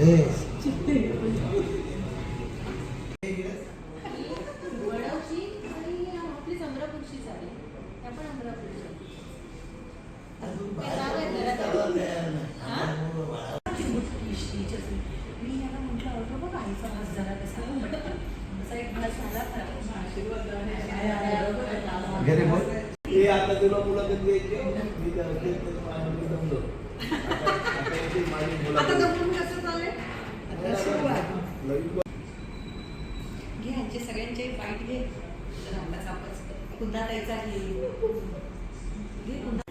वडवची घरी बोल ते आता तुला मुलाखत घ्यायची मी त्या ते तुला माझ्या जमलो आता आता याची माझी आता मुलाखत जमून कसं चालेल आता सुरुवात नवीन घे यांचे सगळ्यांचे बाईट घे. पुन्हा त्याचा घे पुन्हा.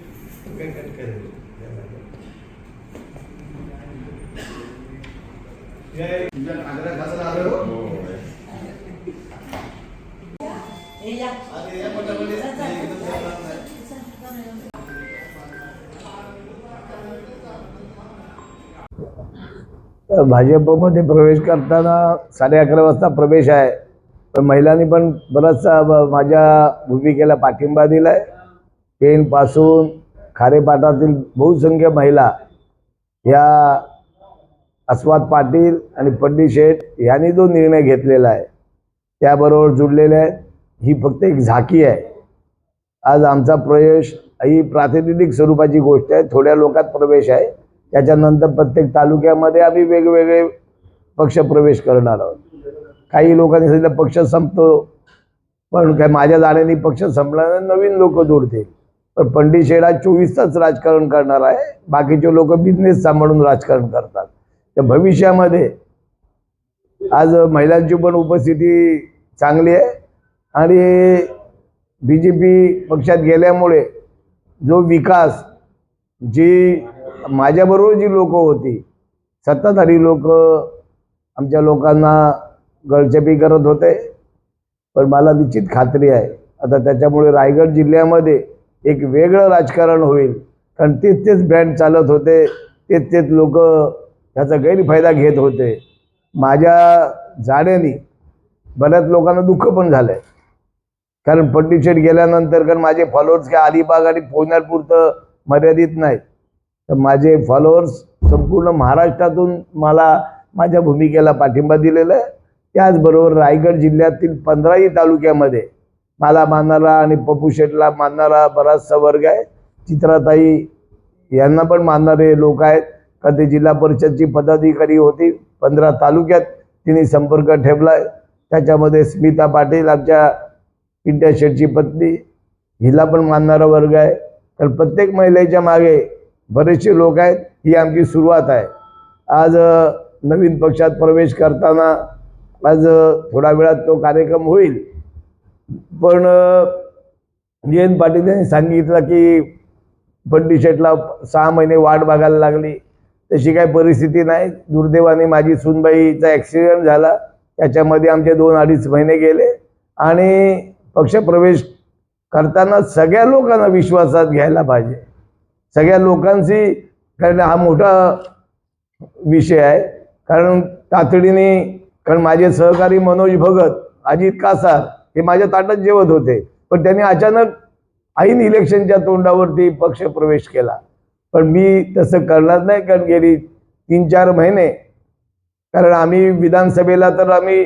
आग्रा घासायला आलो हे या अरे या पटापट ये. जा, जा. हे एकदम जमणार नाही. भाजपमध्ये प्रवेश करताना साडे अकरा वाजता प्रवेश आहे. पण महिलांनी पण बराचसा माझ्या भूमिकेला पाठिंबा दिलाय. पेनपासून खारेपाटातील बहुसंख्य महिला या अस्वाद पाटील आणि पंडित शेठ यांनी जो निर्णय घेतलेला आहे त्याबरोबर जुडलेले आहेत. ही फक्त एक झाकी आहे. आज आमचा प्रवेश ही प्रातिनिधिक स्वरूपाची गोष्ट आहे. थोड्या लोकात प्रवेश आहे. त्याच्यानंतर प्रत्येक तालुक्यामध्ये आम्ही वेगवेगळे पक्ष प्रवेश करणार आहोत. काही लोकांनी सांगितलं पक्ष संपतो. पण काय माझ्या जाण्याने पक्ष संपल्याने नवीन लोक जोडते पण पंडित शेडा चोवीस तास राजकारण करणार आहे. बाकीचे लोक बिझनेस सांभाळून राजकारण करतात. तर भविष्यामध्ये आज महिलांची पण उपस्थिती चांगली आहे. आणि बी जे पी पक्षात गेल्यामुळे जो विकास जी माझ्याबरोबर जी लोक होती सत्ताधारी लोक आमच्या लोकांना गळचेपी करत होते. पण मला निश्चित खात्री आहे आता त्याच्यामुळे रायगड जिल्ह्यामध्ये एक वेगळं राजकारण होईल. कारण तेच तेच ब्रँड चालत होते तेच तेच लोक त्याचा गैरफायदा घेत होते. माझ्या जाण्याने बऱ्याच लोकांना दुःख पण झालं आहे कारण पंडित शेठ गेल्यानंतर कारण माझे फॉलोअर्स काय अलिबाग आणि पोहण्यापुरतं मर्यादित नाही. तर माझे फॉलोअर्स संपूर्ण महाराष्ट्रातून मला माझ्या भूमिकेला पाठिंबा दिलेला आहे. त्याचबरोबर रायगड जिल्ह्यातील पंधराही तालुक्यामध्ये मला मानणारा आणि पप्पू शेठला मानणारा बराचसा वर्ग आहे. चित्राताई यांना पण मानणारे लोक आहेत. कारण ते जिल्हा परिषदची पदाधिकारी होती. पंधरा तालुक्यात तिने संपर्क ठेवला आहे त्याच्यामध्ये स्मिता पाटील आमच्या पिंट्या शेठची पत्नी हिला पण मानणारा वर्ग आहे. तर प्रत्येक महिलेच्या मागे बरेचसे लोक आहेत ही आमची सुरुवात आहे. आज नवीन पक्षात प्रवेश करताना आज थोडा थोड्या वेळात तो कार्यक्रम होईल. पण जयंत पाटील यांनी सांगितलं की पंडित शेटला सहा महिने वाट बघायला लागली. तशी काही परिस्थिती नाही. दुर्दैवाने माझी सुनबाईचा ॲक्सिडेंट झाला. त्याच्यामध्ये आमचे दोन अडीच महिने गेले. आणि पक्षप्रवेश करताना सगळ्या लोकांना विश्वासात घ्यायला पाहिजे. सगळ्या लोकांशी कारण हा मोठा विषय आहे. कारण तातडीने कारण माझे सहकारी मनोज भगत अजित कासार हे माझ्या ताटात जेवत होते. पण त्यांनी अचानक ऐन इलेक्शनच्या तोंडावरती पक्ष प्रवेश केला. पण मी तसं करणार नाही कारण गेली तीन चार महिने. कारण आम्ही विधानसभेला तर आम्ही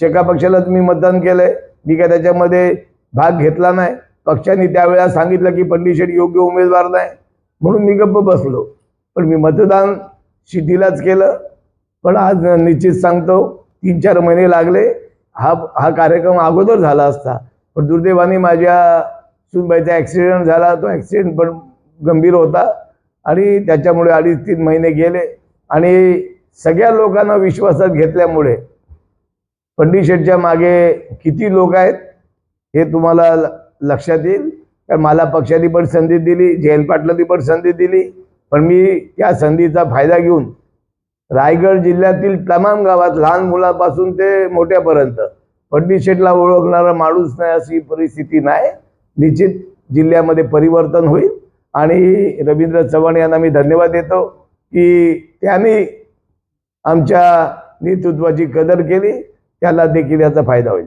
शेका पक्षालाच मी मतदान केलंय. मी काय त्याच्यामध्ये भाग घेतला नाही. पक्षाने त्यावेळेला सांगितलं की पंडित शेठ योग्य उमेदवार नाही. म्हणून मी गप्प बसलो. पण मी मतदान शिटीलाच केलं. पण आज निश्चित सांगतो तीन चार महिने लागले. हा हा कार्यक्रम अगोदर झाला असता. पण दुर्दैवाने माझ्या सुनबाईचा ॲक्सिडेंट झाला. तो ॲक्सिडेंट पण गंभीर होता. आणि त्याच्यामुळे अडीच तीन महिने गेले. आणि सगळ्या लोकांना विश्वासात घेतल्यामुळे पंडित शेठच्या मागे किती लोक आहेत हे तुम्हाला लक्षात येईल. कारण मला पक्षाने पण संधी दिली जयंत पाटलांनी पण संधी दिली. पण मी त्या संधीचा फायदा घेऊन रायगड जिल्ह्यातील तमाम गावात लहान मुलापासून ते मोठ्यापर्यंत पंडित शेठला ओळखणारा माणूस नाही अशी परिस्थिती नाही. निश्चित जिल्ह्यामध्ये परिवर्तन होईल. आणि रवींद्र चव्हाण यांना मी धन्यवाद देतो की त्यांनी आमच्या नेतृत्वाची कदर केली. त्याला देखील याचा फायदा होईल.